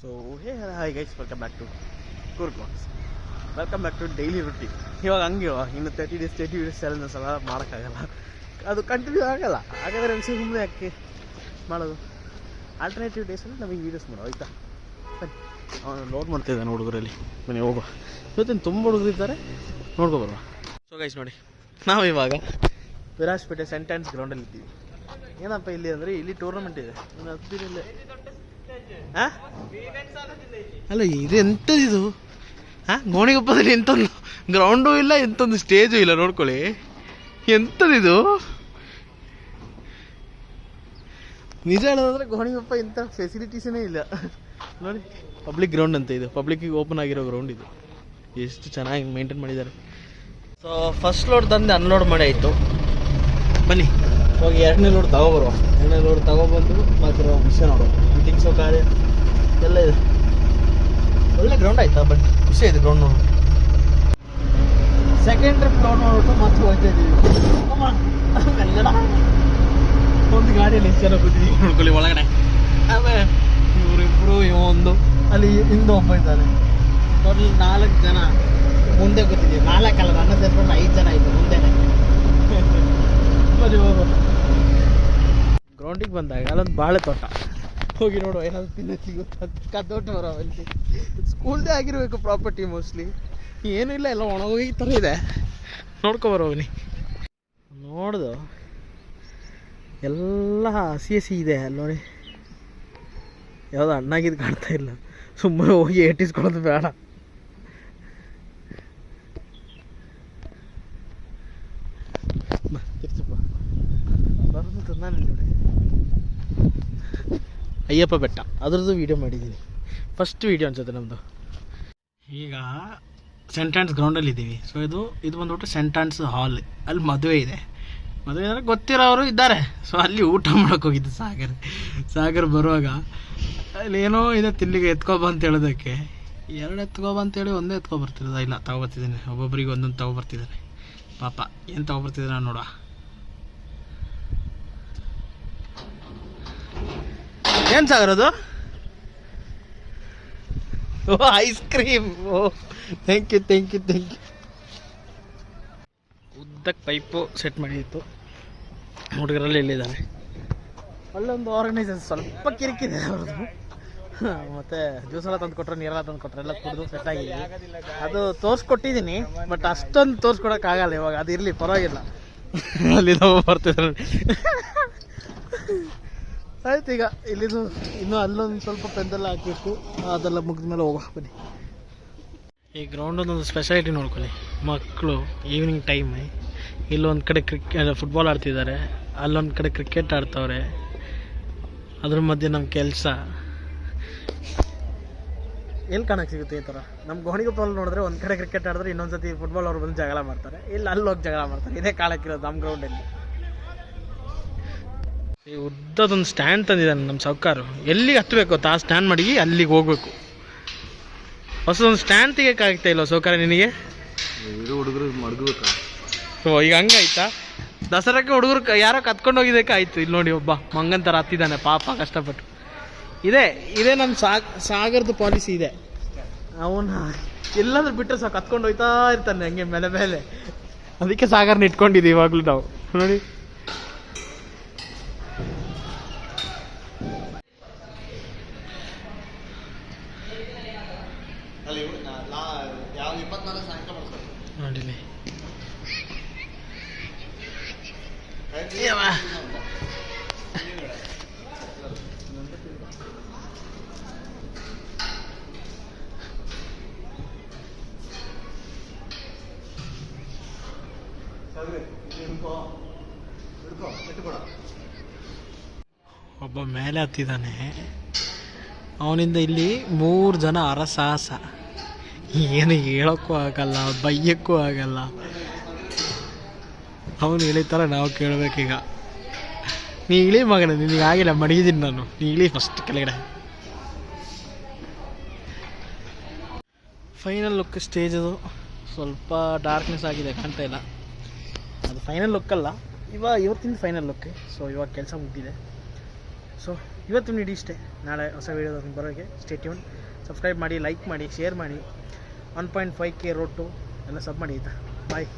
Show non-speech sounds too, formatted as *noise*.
So hey hi guys welcome back to our vlogs welcome back to daily roti ಇವಾಗ ಹಂಗೆ ಇನ್ನು thirty days thirty days challenges ಎಲ್ಲ ಮಾಡೋಕ್ಕಾಗಲ್ಲ. ಅದು continue ಆಗಲ್ಲ. ಹಾಗಾದರೆ ವಿಷಯ ಸುಮ್ಮನೆ ಯಾಕೆ ಮಾಡೋದು? ಆಲ್ಟರ್ನೇಟಿವ್ ಡೇಸಲ್ಲಿ ನಮಗೆ ವೀಡಿಯೋಸ್ ಮಾಡೋ ಆಯಿತಾ? ಬನ್ನಿ ಅವನು ಲೋಡ್ ಮಾಡ್ತಿದ್ದಾನೆ ಹುಡುಗರಲ್ಲಿ. ಬನ್ನಿ, ಹೋಗುವ. ಇವತ್ತಿನ ತುಂಬ ಹುಡುಗರಿದ್ದಾರೆ ನೋಡ್ಕೊಬರುವ ಸೊ ಗೈಸ್ ನೋಡಿ. ನಾವು ಇವಾಗ ವಿರಾಜ್ಪೇಟೆ ಸೆಂಟೆನ್ಸ್ ಗ್ರೌಂಡಲ್ಲಿ ಇದ್ದೀವಿ ಏನಪ್ಪ ಇಲ್ಲಿ ಅಂದರೆ ಇಲ್ಲಿ ಟೂರ್ನಮೆಂಟ್ ಇದೆ. ಹತ್ತಿರಲ್ಲೇ ಅಲ್ಲ, ಇದು ಎಂಥದಿದು ಹಾಂ? ಗೋಣಿಗೊಪ್ಪದಲ್ಲಿ ಎಂಥೊಂದು ಗ್ರೌಂಡು ಇಲ್ಲ ಎಂಥೊಂದು ಸ್ಟೇಜು ಇಲ್ಲ, ನೋಡ್ಕೊಳ್ಳಿ. ಎಂಥದಿದು ನಿಜ ಹೇಳೋದಾದ್ರೆ ಗೋಣಿಗೊಪ್ಪ ಇಂಥ ಫೆಸಿಲಿಟೀಸೇ ಇಲ್ಲ. ನೋಡಿ. ಪಬ್ಲಿಕ್ ಗ್ರೌಂಡ್ ಅಂತ ಇದು. ಪಬ್ಲಿಕ್ಕಿಗೆ ಓಪನ್ ಆಗಿರೋ ಗ್ರೌಂಡ್ ಇದು. ಎಷ್ಟು ಚೆನ್ನಾಗಿ ಮೇಂಟೈನ್ ಮಾಡಿದ್ದಾರೆ. ಸೊ ಫಸ್ಟ್ ಲೋಡ್ ತಂದು ಅನ್ಲೋಡ್ ಮಾಡಿ ಆಯಿತು. ಬನ್ನಿ. ಹೋಗಿ ಎರಡನೇ ಲೋಡ್ ತಗೊಬರುವ. ಎರಡನೇ ಲೋಡ್ ತಗೊಬಂದು ಮತ್ತೆ ವಿಷಯ ನೋಡುವ. ಮೀಟಿಂಗ್ಸ್ ಕಾರ್ಯ ಎಲ್ಲ ಇದೆ. ಒಳ್ಳೆ ಗ್ರೌಂಡ್ ಆಯ್ತಾ ಬಟ್ ಖುಷಿ ಆಯ್ತು ಗ್ರೌಂಡ್ ನೋಡು ಸೆಕೆಂಡ್ ಟ್ರಿಪ್ ಗ್ರೌಂಡ್ ನೋಡ್ಬಿಟ್ಟು ಮತ್ತೆ ಹೋಗ್ತಾ ಇದ್ದೀವಿ. ಒಂದು ಗಾಡಿಯಲ್ಲಿ ಎಷ್ಟು ಜನ ಕೂತಿದ್ದೀವಿ ನೋಡ್ಕೊಳ್ಳಿ ಒಳಗಡೆ. ಆಮೇಲೆ ಇವರಿಬ್ರು ಇವೊಂದು. ಅಲ್ಲಿ ಹಿಂದೆ ಒಬ್ಬ ಇದ್ದಾರೆ ಟೋಟಲ್ ನಾಲ್ಕು ಜನ ಮುಂದೆ ಕೂತಿದ್ದೀವಿ. ನಾಲ್ಕಲ್ಲ ನನ್ನ ಸೇರ್ಕೊಂಡು ಐದು ಜನ ಆಯ್ತು ಮುಂದೆನೆ. *laughs* ಸರಿ ಹೋಗು ಗ್ರೌಂಡಿಗೆ ಬಂದಾಗ ಅಲ್ಲೊಂದು ಬಾಳೆ ತೋಟ ಹೋಗಿ ನೋಡುವ ಏನಾದ್ರು ತಿನ್ನ ಸಿಗುತ್ತಾ ಕದ್ದೋಟ ಬರೋ ಅಲ್ಲಿ ಸ್ಕೂಲ್ದೇ ಆಗಿರಬೇಕು ಪ್ರಾಪರ್ಟಿ ಮೋಸ್ಟ್ಲಿ ಏನೂ ಇಲ್ಲ ಎಲ್ಲ ಒಣಗೋಗಿ ಥರ ಇದೆ ನೋಡ್ಕೊ ಬರೋ ಬನ್ನಿ ನೋಡ್ದು ಎಲ್ಲ ಹಸಿ ಹಸಿ ಇದೆ ಅಲ್ಲಿ ನೋಡಿ ಯಾವುದು ಹಣ್ಣಾಗಿದ್ದು ಕಾಣ್ತಾ ಇಲ್ಲ ಸುಮ್ಮನೆ ಹೋಗಿ ಏಟಿಸ್ಕೊಳ್ಳೋದು ಬೇಡ. ಬರೋದು ತಂದಾನೆ ನೋಡಿ ಅಯ್ಯಪ್ಪ ಬೆಟ್ಟ. ಅದ್ರದ್ದು ವೀಡಿಯೋ ಮಾಡಿದ್ದೀನಿ ಫಸ್ಟ್ ವೀಡಿಯೋ ಅನ್ಸುತ್ತೆ ನಮ್ಮದು ಈಗ ಸೆಂಟಾನ್ಸ್ ಗ್ರೌಂಡಲ್ಲಿ ಇದ್ದೀವಿ. ಸೊ ಇದು ಇದು ಬಂದ್ಬಿಟ್ಟು ಸೆಂಟಾನ್ಸ್ ಹಾಲ್ ಅಲ್ಲಿ ಮದುವೆ ಇದೆ. ಮದುವೆ ಅಂದರೆ ಗೊತ್ತಿರೋರು ಇದ್ದಾರೆ. ಸೊ ಅಲ್ಲಿ ಊಟ ಮಾಡೋಕೆ ಹೋಗಿದ್ದು ಸಾಗರ್. ಸಾಗರ್ ಬರುವಾಗ. ಅಲ್ಲಿ ಏನೋ ಇದೆ ತಿಲ್ಲಿಗೆ ಎತ್ಕೊಬ ಅಂತ ಹೇಳೋದಕ್ಕೆ. ಎರಡು ಎತ್ಕೊಬ ಅಂತೇಳಿ ಒಂದೇ ಎತ್ಕೊಬರ್ತಿರೋದ ಇಲ್ಲ ತಗೋಬರ್ತಿದ್ದೀನಿ ಒಬ್ಬೊಬ್ಬರಿಗೆ ಒಂದೊಂದು ತಗೊಬರ್ತಿದ್ದಾರೆ ಪಾಪ, ಏನು ತಗೊಬರ್ತಿದ್ದಾನೆ ನೋಡುವ. ಏನು ಸಾಗರ್ ಅದು? ಓ ice cream oh thank you thank you thank you ಉದ್ದಕ್ಕೆ ಪೈಪು ಸೆಟ್ ಮಾಡಿತ್ತು. ಹುಡುಗರಲ್ಲಿ ಇಲ್ಲಿದ್ದಾರೆ ಅಲ್ಲೊಂದು ಆರ್ಗನೈಸೇಷನ್ ಸ್ವಲ್ಪ ಕಿರಿಕಿದೆ ಅವ್ರದ್ದು. ಮತ್ತೆ ಜ್ಯೂಸ್ ಎಲ್ಲ ತಂದು ಕೊಟ್ರೆ ನೀರೆಲ್ಲ ತಂದು ಕೊಟ್ಟರೆ ಎಲ್ಲ ಕುಡಿದು ಸೆಟ್ ಆಗಿದೆ ಅದು ತೋರಿಸ್ಕೊಟ್ಟಿದ್ದೀನಿ ಬಟ್ ಅಷ್ಟೊಂದು ತೋರಿಸ್ಕೊಡೋಕ್ಕಾಗಲ್ಲ ಇವಾಗ. ಅದು ಇರಲಿ ಪರವಾಗಿಲ್ಲ. ಅಲ್ಲಿ ನಾವು ಬರ್ತಿದ್ದಾರೆ ಆಯ್ತು ಈಗ ಇಲ್ಲಿದು ಇನ್ನೂ ಅಲ್ಲೊಂದು ಸ್ವಲ್ಪ ಪೆಂದೆಲ್ಲ ಹಾಕಬೇಕು ಅದೆಲ್ಲ ಮುಗಿದ ಮೇಲೆ ಹೋಗೋ ಬನ್ನಿ. ಈ ಗ್ರೌಂಡ್ ಒಂದು ಸ್ಪೆಷಾಲಿಟಿ ನೋಡ್ಕೊಳ್ಳಿ. ಮಕ್ಕಳು ಈವ್ನಿಂಗ್ ಟೈಮ್ ಇಲ್ಲೊಂದು ಕಡೆ ಕ್ರಿಕೆಟ್ ಫುಟ್ಬಾಲ್ ಆಡ್ತಿದ್ದಾರೆ ಅಲ್ಲೊಂದು ಕಡೆ ಕ್ರಿಕೆಟ್ ಆಡ್ತವ್ರೆ. ಅದ್ರ ಮಧ್ಯೆ ನಮ್ಮ ಕೆಲಸ. ಎಲ್ಲಿ ಕಾಣಕ್ಕೆ ಸಿಗುತ್ತೆ ಈ ಥರ? ನಮ್ಮ ಗೋಣಿಗೊಪ್ಪಲ್ಲಿ ನೋಡಿದ್ರೆ ಒಂದು ಕಡೆ ಕ್ರಿಕೆಟ್ ಆಡಿದ್ರೆ ಇನ್ನೊಂದು ಸತಿ ಫುಟ್ಬಾಲ್ ಅವ್ರು ಬಂದು ಜಗಳ ಮಾಡ್ತಾರೆ. ಇಲ್ಲಿ ಅಲ್ಲಿ ಹೋಗಿ ಜಗಳ ಮಾಡ್ತಾರೆ. ಇದೇ ಕಾಲಕ್ಕಿರೋದು ನಮ್ಮ ಗ್ರೌಂಡಲ್ಲಿ ಈ ಉದ್ದದೊಂದು ಸ್ಟ್ಯಾಂಡ್ ತಂದಿದ್ದಾನೆ ನಮ್ಮ ಸೌಕಾರು ಎಲ್ಲಿಗೆ ಹತ್ತಬೇಕು ಆ ಸ್ಟ್ಯಾಂಡ್ ಮಾಡಿ ಅಲ್ಲಿಗೆ ಹೋಗ್ಬೇಕು. ಹೊಸದೊಂದು ಸ್ಟ್ಯಾಂಡ್ ತೆಗಿಯೋಕ್ಕಾಗ್ತಾ ಇಲ್ಲ ಸೌಕಾರ ನಿನಗೆ? ಹುಡುಗರು ಮಡಗಬೇಕು. ಓ ಈಗ ಹಂಗಾಯ್ತಾ? ದಸರಾಕ್ಕೆ ಹುಡುಗರು ಯಾರೋ ಕತ್ಕೊಂಡು ಹೋಗಿದ್ದಕ್ಕೆ ಆಯ್ತು. ಇಲ್ಲಿ ನೋಡಿ ಒಬ್ಬ ಮಂಗನ್ ಥರ ಹತ್ತಿದ್ದಾನೆ ಪಾಪ ಕಷ್ಟಪಟ್ಟು. ಇದೆ ಇದೇ ನಮ್ಮ ಸಾಗ್ ಸಾಗರದ ಪಾಲಿಸಿ ಇದೆ. ಅವನ ಎಲ್ಲಾದ್ರೂ ಬಿಟ್ಟರೆ ಸಾಕು ಕತ್ಕೊಂಡು ಹೋಯ್ತಾ ಇರ್ತಾನೆ ಹಂಗೆ ಮೇಲೆ ಮೇಲೆ. ಅದಕ್ಕೆ ಸಾಗರನ ಇಟ್ಕೊಂಡಿದ್ದೀವಿ ಇವಾಗಲೂ ನಾವು. ನೋಡಿ. ನೋಡಿಲಿ. ಒಬ್ಬ ಮೇಲೆ ಹತ್ತಿದ್ದಾನೆ ಅವನಿಂದ ಇಲ್ಲಿ ಮೂರು ಜನ ಅರಸಾಹಸ. ಏನು ಹೇಳೋಕ್ಕೂ ಆಗಲ್ಲ, ಬೈಯಕ್ಕೂ ಆಗಲ್ಲ. ಅವನು ಹೇಳಿತಾರ ನಾವು ಕೇಳಬೇಕೀಗ. ನೀ ಇಳಿ ಮಗನ, ನಿನಗೆ ಆಗಿಲ್ಲ, ಮಡಗಿದ್ದೀನಿ ನಾನು. ನೀ ಇಳಿ ಫಸ್ಟ್ ಕೆಳಗಡೆ. ಫೈನಲ್ ಲುಕ್ ಸ್ಟೇಜ್ ಅದು. ಸ್ವಲ್ಪ ಡಾರ್ಕ್ನೆಸ್ ಆಗಿದೆ, ಕಾಣ್ತಾ ಇಲ್ಲ. ಅದು ಫೈನಲ್ ಲುಕ್ ಅಲ್ಲ. ಇವಾಗ ಇವತ್ತಿನ ಫೈನಲ್ ಲುಕ್ ಸೊ ಇವಾಗ ಕೆಲಸ ಮುಗಿದಿದೆ. ಸೊ ಇವತ್ತು ನೀಡಿ ಇಷ್ಟೇ. ನಾಳೆ ಹೊಸ ವೀಡಿಯೋದಲ್ಲಿ ಬರೋಕ್ಕೆ ಸ್ಟೇಟ್ಯೂನ್ ಸಬ್ಸ್ಕ್ರೈಬ್ ಮಾಡಿ ಲೈಕ್ ಮಾಡಿ ಶೇರ್ ಮಾಡಿ. ಒನ್ ಪಾಯಿಂಟ್ ಫೈವ್ ಕೆ ರೋಟು ಎಲ್ಲ ಸಬ್ ಮಾಡಿ, ಆಯಿತಾ? ಬಾಯ್